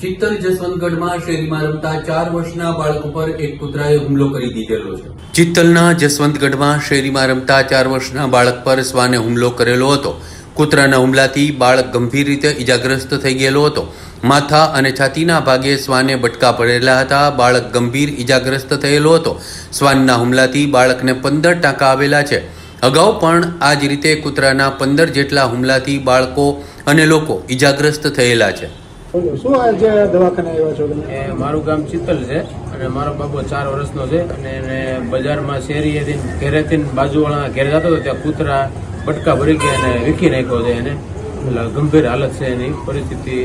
ચિત્તલ જસવંતગઢમાં શેરીમાં રમતા ચાર વર્ષના બાળક ઉપર એક કૂતરાએ હુમલો કરી દીધેલો છે. ચિત્તલના જસવંતગઢમાં શેરીમાં રમતા ચાર વર્ષના બાળક પર શ્વાને હુમલો કરેલો હતો. કૂતરાના હુમલાથી બાળક ગંભીર રીતે ઈજાગ્રસ્ત થઈ ગયેલો હતો. માથા અને છાતીના ભાગે શ્વાને બટકા પડેલા હતા. બાળક ગંભીર ઈજાગ્રસ્ત થયેલો હતો. શ્વાનના હુમલાથી બાળકને પંદર ટાંકા આવેલા છે. અગાઉ પણ આ જ રીતે કૂતરાના પંદર જેટલા હુમલાથી બાળકો અને લોકો ઈજાગ્રસ્ત થયેલા છે. શું આજે દવાખાને આવ્યા છો તમે? મારું ગામ ચિત્તલ છે અને મારો બાબો ચાર વર્ષનો છે અને એને બજારમાં શેરીએથી ઘેરેથી બાજુવાળા ઘેર જતો હતો ત્યાં કૂતરા બટકા ભરી ગયા અને વીખી નાખ્યો છે એને. એટલે ગંભીર હાલત છે એની પરિસ્થિતિ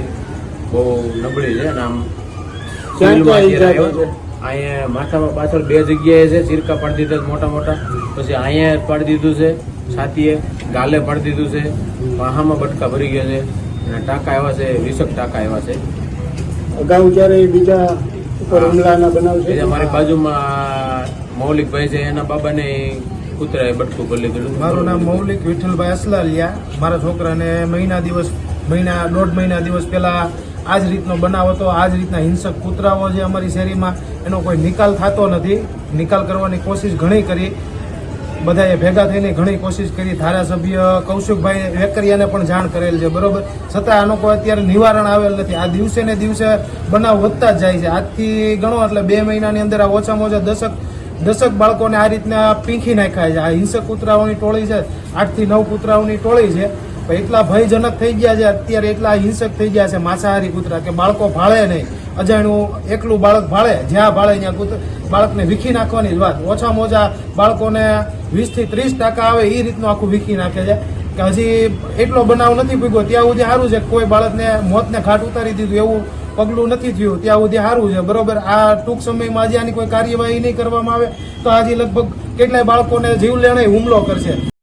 બહુ નબળી છે અને આમ અહીંયા માથામાં પાછળ બે જગ્યાએ છે ચીરકા પાડી દીધા મોટા મોટા. પછી અહીંયા પાડી દીધું છે છાતીએ ગાલે પાડી દીધું છે પાહામાં બટકા ભરી ગયા છે. ટાંકા આવ્યા છે વીસક ટાંકા આવ્યા છે. અગાઉ જ્યારે બીજા ઉપર હુમલાના બનાવ છે? મારી બાજુમાં મૌલિકભાઈ છે એના બાબાને કૂતરાએ બટકું કરી લીધું મારું નામ મૌલિક વિઠ્ઠલભાઈ અસલાલિયા. મારા છોકરાને મહિના દિવસ મહિના દોઢ મહિના દિવસ પહેલા આ જ રીતનો બનાવ હતો. આ જ રીતના હિંસક કૂતરાઓ જે અમારી શેરીમાં. એનો કોઈ નિકાલ થતો નથી. નિકાલ કરવાની કોશિશ ઘણી કરી. બધાએ ભેગા થઈને ઘણી કોશિશ કરી. ધારાસભ્ય કૌશિકભાઈ વેકરિયાને પણ જાણ કરેલ છે, બરોબર? છતાં આનો કોઈ અત્યારે નિવારણ આવેલ નથી. આ દિવસે ને દિવસે બનાવ વધતા જ જાય છે. આજથી ગણો એટલે બે મહિનાની અંદર આ ઓછામાં ઓછા દશક દશક બાળકોને આ રીતના પીંખી નાખ્યા છે. આ હિંસક કૂતરાઓની ટોળી છે. આઠથી નવ કૂતરાઓની ટોળી છે. એટલા ભયજનક થઈ ગયા છે, અત્યારે એટલા હિંસક થઈ ગયા છે માંસાહારી કૂતરા કે બાળકો ભાળે નહીં. અજાણ્યું એકલું બાળક ભાળે, જ્યાં ભાળે ત્યાં કૂતર, બાળકને વીખી નાખવાની વાત. ઓછામાં ઓછા બાળકોને વીસથી ત્રીસ ટકા આવે એ રીતનું આખું વીખી નાખે છે. કે હજી એટલો બનાવ નથી ભૂગ્યો, ત્યાં સુધી સારું છે કોઈ બાળકને મોતને ઘાટ ઉતારી દીધું, એવું પગલું નથી થયું, ત્યાં સુધી સારું છે. બરોબર, આ ટૂંક સમયમાં હજી આની કોઈ કાર્યવાહી નહીં કરવામાં આવે, તો આજે લગભગ કેટલાય બાળકોને જીવલેણે હુમલો કરશે.